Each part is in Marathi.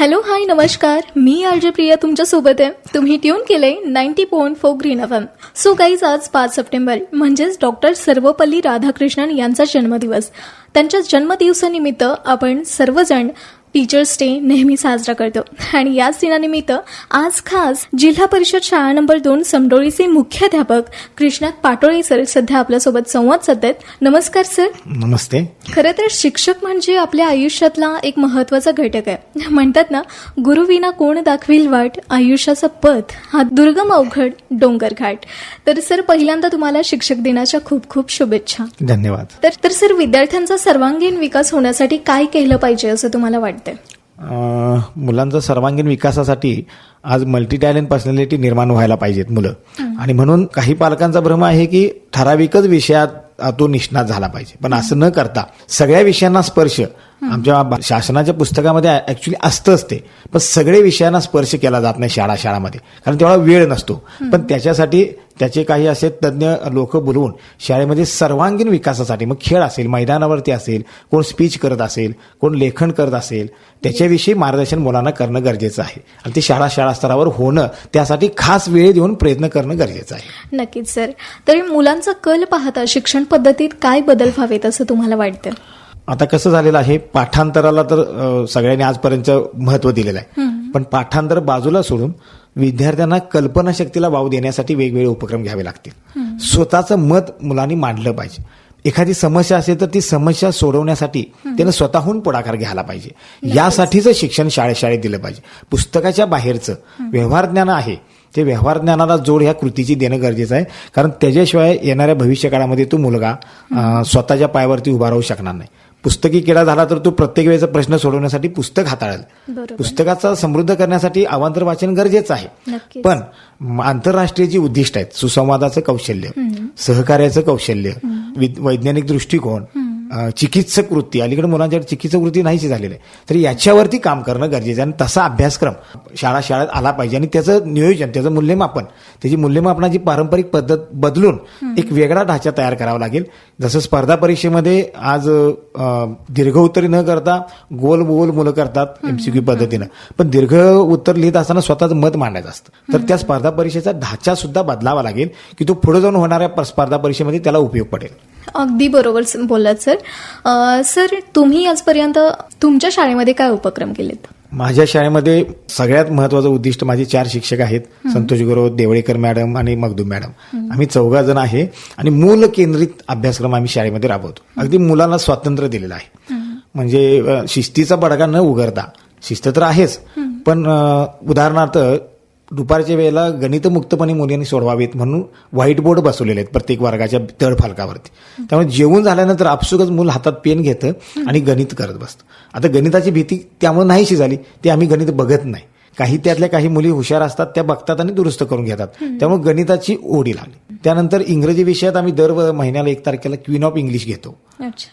हॅलो हाय नमस्कार. मी आरजे प्रिया तुमच्यासोबत आहे. तुम्ही ट्यून केले ninety point four green F M so guys आज पाच सप्टेंबर म्हणजेच डॉक्टर सर्वपल्ली राधाकृष्णन यांचा जन्मदिवस. त्यांच्या जन्मदिवसानिमित्त आपण सर्वजण टीचर्स डे नेहमी साजरा करतो. आणि याच दिनानिमित्त आज खास जिल्हा परिषद शाळा नंबर दोन समडोळीचे मुख्याध्यापक कृष्णात पाटोळे सर सध्या आपल्यासोबत संवाद साधतात नमस्कार सर. नमस्ते. खरं तर शिक्षक म्हणजे आपल्या आयुष्यातला एक महत्त्वाचा घटक आहे. म्हणतात ना गुरुविना कोण दाखवील वाट? आयुष्याचा पथ हा दुर्गम अवघड डोंगर घाट. तर सर पहिल्यांदा तुम्हाला शिक्षक दिनाच्या खूप खूप शुभेच्छा. धन्यवाद. तर तर सर विद्यार्थ्यांचा सर्वांगीण विकास होण्यासाठी काय केलं पाहिजे असं तुम्हाला वाटतंय अं, मुलांचा सर्वांगीण विकासासाठी आज मल्टी टॅलेंट पर्सनॅलिटी निर्माण व्हायला पाहिजेत मुलं. आणि म्हणून काही पालकांचा भ्रम आहे की ठराविकच विषयात तो निष्णात झाला पाहिजे. पण असं न करता सगळ्या विषयांना स्पर्श आमच्या शासनाच्या पुस्तकामध्ये ऍक्च्युली असतंच ते पण सगळे विषयांना स्पर्श केला जात नाही शाळा शाळामध्ये. कारण तेवढा वेळ नसतो. पण त्याच्यासाठी त्याचे काही असे तज्ज्ञ लोक बोलवून शाळेमध्ये सर्वांगीण विकासासाठी मग खेळ असेल मैदानावरती असेल कोण स्पीच करत असेल कोण लेखन करत असेल त्याच्याविषयी मार्गदर्शन मुलांना करणं गरजेचं आहे. आणि ते शाळा शाळा स्तरावर होणं त्यासाठी खास वेळ देऊन प्रयत्न करणं गरजेचं आहे. नक्कीच सर. तरी मुलांचा कल पाहता शिक्षण पद्धतीत काय बदल व्हावेत असं तुम्हाला वाटतं? आता कसं झालेलं आहे पाठांतराला तर सगळ्यांनी आजपर्यंत महत्त्व दिलेलं आहे. पण पाठांतर बाजूला सोडून विद्यार्थ्यांना कल्पनाशक्तीला वाव देण्यासाठी वेगवेगळे उपक्रम घ्यावे लागतील. स्वतःचं मत मुलांनी मांडलं पाहिजे. एखादी समस्या असेल तर ती समस्या सोडवण्यासाठी त्यानं स्वतःहून पुढाकार घ्यायला पाहिजे. यासाठीचं शिक्षण शाळेत शाळेत दिलं पाहिजे. पुस्तकाच्या बाहेरचं व्यवहार ज्ञान आहे. ते व्यवहार ज्ञानाला जोड ह्या कृतीची देणं गरजेचं आहे. कारण त्याच्याशिवाय येणाऱ्या भविष्य काळामध्ये तो मुलगा स्वतःच्या पायावरती उभा राहू शकणार नाही. पुस्तकी किडा झाला तर तो प्रत्येक वेळेचा प्रश्न सोडवण्यासाठी पुस्तक हाताळेल. पुस्तकाचा समृद्ध करण्यासाठी अवांतर वाचन गरजेचं आहे. पण आंतरराष्ट्रीय जी उद्दिष्ट आहेत सुसंवादाचं कौशल्य सहकार्याचं कौशल्य वैज्ञानिक दृष्टिकोन चिकित्सक वृत्ती अलीकडे मुलांच्याकडे चिकित्सक वृत्ती नाहीशी झालेली आहे. तर याच्यावरती काम करणं गरजेचं आहे आणि तसा अभ्यासक्रम शाळा शाळेत आला पाहिजे आणि त्याचं नियोजन त्याचं मूल्यमापन त्याची मूल्यमापनाची पारंपरिक पद्धत बदलून एक वेगळा ढाचा तयार करावा लागेल. जसं स्पर्धा परीक्षेमध्ये आज दीर्घ उत्तरी न करता गोल गोल मुलं करतात एमसीक्यू पद्धतीनं. पण दीर्घ उत्तर लिहित असताना स्वतःचं मत मांडायचं असतं. तर त्या स्पर्धा परीक्षेचा ढाचा सुद्धा बदलावा लागेल की तो पुढे जाऊन होणाऱ्या स्पर्धा परीक्षेमध्ये त्याला उपयोग पडेल. अगदी बरोबर बोललात सर. सर तुम्ही आजपर्यंत तुमच्या शाळेमध्ये काय उपक्रम केलेत? माझ्या शाळेमध्ये सगळ्यात महत्वाचं उद्दिष्ट माझे चार शिक्षक आहेत. संतोष गुरव देवळेकर मॅडम आणि मगदूम मॅडम. आम्ही चौघा जण आहे आणि मूल केंद्रित अभ्यासक्रम आम्ही शाळेमध्ये राबवतो. अगदी मुलांना स्वातंत्र्य दिलेलं आहे. म्हणजे शिस्तीचा बडगा न उघडता. शिस्त तर आहेच. पण उदाहरणार्थ दुपारच्या वेळेला गणित मुक्तपणे मुलांनी सोडवावेत म्हणून व्हाईट बोर्ड बसवलेले आहेत प्रत्येक वर्गाच्या तळफलकावरती त्यामुळे जेवून झाल्यानंतर आपसुकच मूल हातात पेन घेतं आणि गणित करत बसतं आता गणिताची भीती त्यामुळे नाहीशी झाली ते आम्ही गणित बघत नाही. काही त्यातल्या काही मुली हुशार असतात त्या बघतात आणि दुरुस्त करून घेतात. त्यामुळे गणिताची ओढी लागली. त्यानंतर इंग्रजी विषयात आम्ही दर महिन्याला एक तारखेला क्वीन ऑफ इंग्लिश घेतो.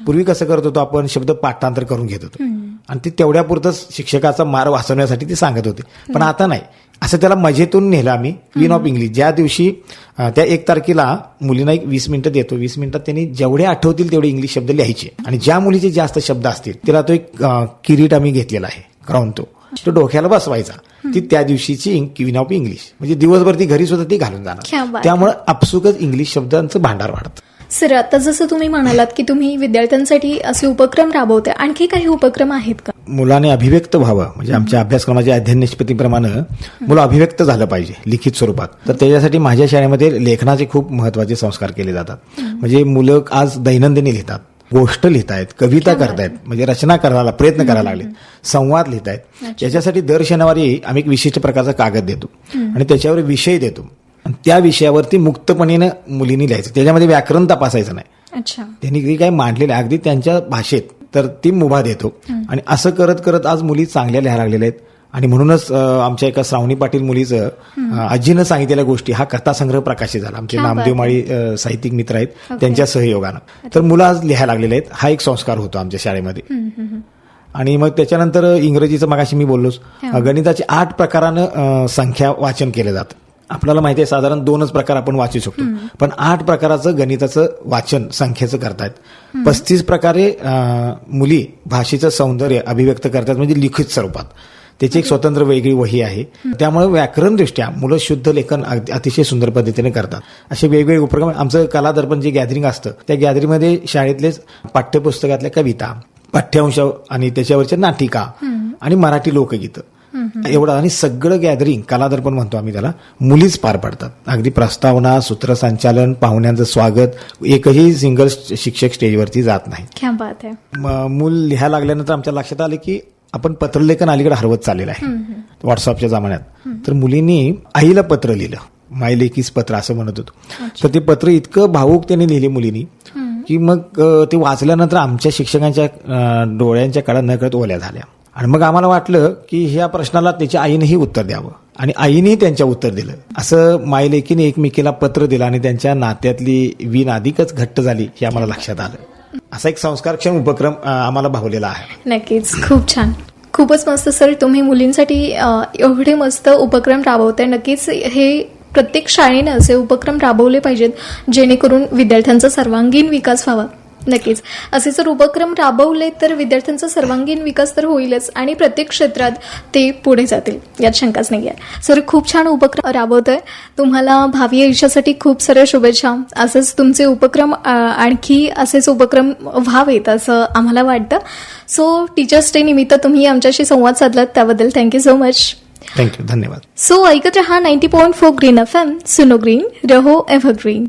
पूर्वी कसं करत होतो आपण? शब्द पाठांतर करून घेत होतो. आणि ते तेवढ्यापुरतंच शिक्षकाचा मार वाचवण्यासाठी ते सांगत होते. पण आता नाही. असं त्याला मजेतून नेलं आम्ही क्वीन ऑफ इंग्लिश ज्या दिवशी त्या एक तारखेला मुलींना एक वीस मिनिटं देतो. वीस मिनिटात त्यांनी जेवढे आठवतील तेवढे इंग्लिश शब्द लिहायचे. आणि ज्या मुलीचे जास्त शब्द असतील त्याला तो एक किरीट आम्ही घेतलेला आहे क्राऊन तो. तो डोक्याला बसवायचा. ती त्या दिवशीची क्वीन ऑफ इंग्लिश म्हणजे दिवसभर ती घरी सुद्धा ती घालून जाणार. त्यामुळे आपसुकच इंग्लिश शब्दांचं भांडार वाढतं. सर आता जसं तुम्ही म्हणालात की तुम्ही विद्यार्थ्यांसाठी असे उपक्रम राबवते आणखी काही उपक्रम आहेत का? मुलाने अभिव्यक्त व्हावं. म्हणजे आमच्या अभ्यासक्रमाच्या अध्ययन निष्पत्तीप्रमाणे मुलं अभिव्यक्त झालं पाहिजे लिखित स्वरूपात. तर त्याच्यासाठी माझ्या शाळेमध्ये लेखनाचे खूप महत्त्वाचे संस्कार केले जातात. म्हणजे मुलं आज दैनंदिनी लिहितात गोष्ट लिहितायत कविता करतायत म्हणजे रचना करायला प्रयत्न करायला लागले संवाद लिहितायत. याच्यासाठी दर शनिवारी आम्ही एक विशिष्ट प्रकारचा कागद देतो आणि त्याच्यावर विषय देतो. आणि त्या विषयावरती मुक्तपणे मुलींनी लिहायचं. त्याच्यामध्ये व्याकरण तपासायचं नाही. त्यांनी काही मांडलेलं अगदी त्यांच्या भाषेत. तर ती मुभा देतो. आणि असं करत करत आज मुली चांगल्या लिहायला लागलेल्या आहेत. आणि म्हणूनच आमच्या एका श्रावणी पाटील मुलीचं आजीनं सांगितलेल्या गोष्टी हा कथासंग्रह प्रकाशित झाला. आमचे नामदेव माळी साहित्यिक मित्र आहेत. त्यांच्या सहयोगानं. तर मुलं आज लिहायला लागलेले आहेत. हा एक संस्कार होतो आमच्या शाळेमध्ये. आणि मग त्याच्यानंतर इंग्रजीचं मगाशी मी बोललोच. गणिताचे आठ प्रकारानं संख्या वाचन केलं जातं. आपल्याला माहिती आहे साधारण दोनच प्रकार आपण वाचू शकतो. पण आठ प्रकाराचं गणिताचं वाचन संख्येचं करतायत पस्तीस प्रकारे मुली भाषेचं सौंदर्य अभिव्यक्त करतात म्हणजे लिखित स्वरूपात. त्याची एक स्वतंत्र वेगळी वही आहे. त्यामुळे व्याकरण दृष्ट्या मुलं शुद्ध लेखन अतिशय सुंदर पद्धतीने करतात. असे वेगवेगळे उपक्रम आमचं कला दर्पण जे गॅदरिंग असतं त्या गॅदरिंगमध्ये शाळेतलेच पाठ्यपुस्तकातल्या कविता पाठ्यांश आणि त्याच्यावरच्या नाटिका आणि मराठी लोकगीतं. एवढं आणि सगळं गॅदरिंग कलादर्पण म्हणतो आम्ही त्याला मुलीच पार पाडतात. अगदी प्रस्तावना सूत्रसंचालन पाहुण्यांचं स्वागत एकही सिंगल शिक्षक स्टेजवरती जात नाही. मूल लिहायला लागल्यानंतर आमच्या लक्षात आलं की आपण पत्रलेखन अलीकडे हरवत चाललेलं आहे. व्हॉट्सअपच्या जमान्यात. तर मुलींनी आईला पत्र लिहिलं. माई लेकीच पत्र असं म्हणत होतो. तर ते पत्र इतकं भावूक त्यांनी लिहिले मुलींनी की मग ते वाचल्यानंतर आमच्या शिक्षकांच्या डोळ्यांच्या कळत ओल्या झाल्या. आणि मग आम्हाला वाटलं की ह्या प्रश्नाला त्याच्या आईनेही उत्तर द्यावं. आणि आईनेही त्यांच्या उत्तर दिलं. असं मायलेकीने एकमेकीला पत्र दिलं आणि त्यांच्या नात्यातली वीण अधिकच घट्ट झाली हे आम्हाला लक्षात आलं. असा एक संस्कारक्षम उपक्रम आम्हाला भावलेला आहे. नक्कीच. खूप छान. खूपच मस्त सर तुम्ही मुलींसाठी एवढे मस्त उपक्रम राबवताय. नक्कीच हे प्रत्येक शाळेने असे उपक्रम राबवले पाहिजेत जेणेकरून विद्यार्थ्यांचा सर्वांगीण विकास व्हावा. नक्कीच. असे जर उपक्रम राबवले तर विद्यार्थ्यांचा सर्वांगीण विकास तर होईलच आणि प्रत्येक क्षेत्रात ते पुढे जातील यात शंकाच नाही आहे सर खूप छान उपक्रम राबवत आहे तुम्हाला भावी आयुष्यासाठी खूप साऱ्या शुभेच्छा. असंच तुमचे उपक्रम आणखी असेच उपक्रम व्हावेत असं आम्हाला वाटतं. सो टीचर्स डे निमित्त तुम्ही आमच्याशी संवाद साधलात त्याबद्दल thank you so much thank you धन्यवाद. सो ऐकत रहा ninety point four green F M सुनो ग्रीन रहो एव्हर ग्रीन